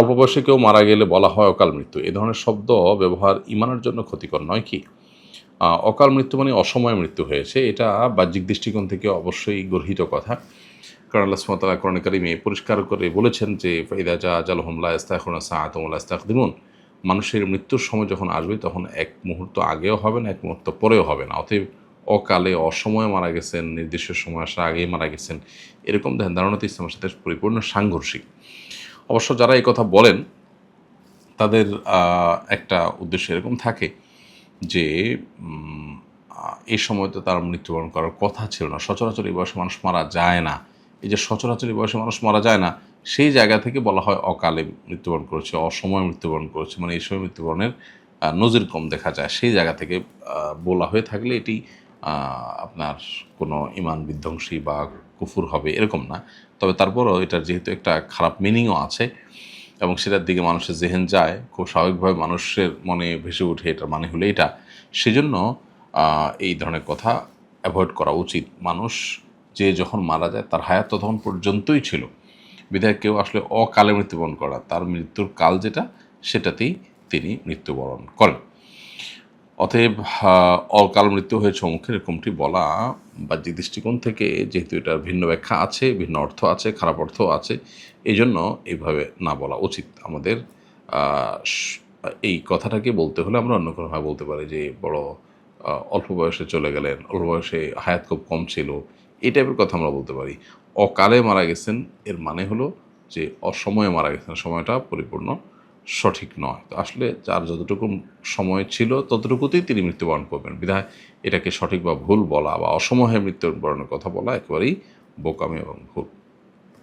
অল্প বয়সে কেউ মারা গেলে বলা হয় অকাল মৃত্যু। এ ধরনের শব্দ ব্যবহার ইমানের জন্য ক্ষতিকর নয় কি? অকাল মৃত্যু মানে অসময়ে মৃত্যু হয়েছে। এটা বাহ্যিক দৃষ্টিকোণ থেকে অবশ্যই গর্হিত কথা। কারণ আল্লাহ সুমতাল্লাহ করণ কারিমে পরিষ্কার করে বলেছেন যে, ফাইদা যা জাল হোমলা ইস্তাখন সাহাতমুল্লা ইস্তাকদিমুন মানুষের মৃত্যুর সময় যখন আসবে, তখন এক মুহূর্ত আগেও হবে না, এক মুহূর্ত পরেও হবে না। অতএব অকালে অসময়ে মারা গেছেন, নির্দিষ্ট সময় আসার আগেই মারা গেছেন, এরকম ধ্যান ধারণা তো ইসলামের সাথে পরিপূর্ণ সাংঘর্ষিক। অবশ্য যারা এই কথা বলেন, তাদের একটা উদ্দেশ্য এরকম থাকে যে এই সময় তো তার মৃত্যুবরণ করার কথা ছিল না। সচরাচর এই বয়সে মানুষ মারা যায় না। এই যে সচরাচর এই বয়সে মানুষ মারা যায় না, সেই জায়গা থেকে বলা হয় অকালে মৃত্যুবরণ করেছে, অসময়ে মৃত্যুবরণ করেছে মানে এই সময় মৃত্যুবরণের নজির কম দেখা যায়। সেই জায়গা থেকে বলা হয়ে থাকলে এটি আপনার কোনো ইমান বিধ্বংসী বা কুফুর হবে এরকম না। তবে তারপরও এটার যেহেতু একটা খারাপ মিনিংও আছে এবং সেটার দিকে মানুষের জেহেন যায়, খুব স্বাভাবিকভাবে মানুষের মনে ভেসে ওঠে এটার মানে হলো এটা। সেজন্য এই ধরনের কথা অ্যাভয়েড করা উচিত। মানুষ যে যখন মারা যায়, তার হায়াত তখন পর্যন্তই ছিল। বিধায় কেউ আসলে অকালে মৃত্যুবরণ করা, তার মৃত্যুর কাল যেটা, সেটাতেই তিনি মৃত্যুবরণ করেন। অতএব অকাল মৃত্যু হয়েছে অমুখের এরকমটি বলা বাহ্যিক দৃষ্টিকোণ থেকে যেহেতু এটার ভিন্ন ব্যাখ্যা আছে, ভিন্ন অর্থ আছে, খারাপ অর্থ আছে এই জন্য এইভাবে না বলা উচিত। আমাদের এই কথাটাকে বলতে হলে আমরা অন্য কোনোভাবে বলতে পারি যে, বড় অল্প বয়সে চলে গেলেন, অল্প বয়সে হায়াত খুব কম ছিল, এই টাইপের কথা আমরা বলতে পারি। অকালে মারা গেছেন, এর মানে হলো যে, অসময়ে মারা গেছেন, সময়টা পরিপূর্ণ সঠিক নয়। তো আসলে যার যতটুকু সময় ছিল, ততটুকুতেই তিনি মৃত্যুবরণ করবেন। বিধায় এটাকে সঠিক বা ভুল বলা বা অসময়ে মৃত্যুবরণের কথা বলা একেবারেই বোকামি এবং ভুল।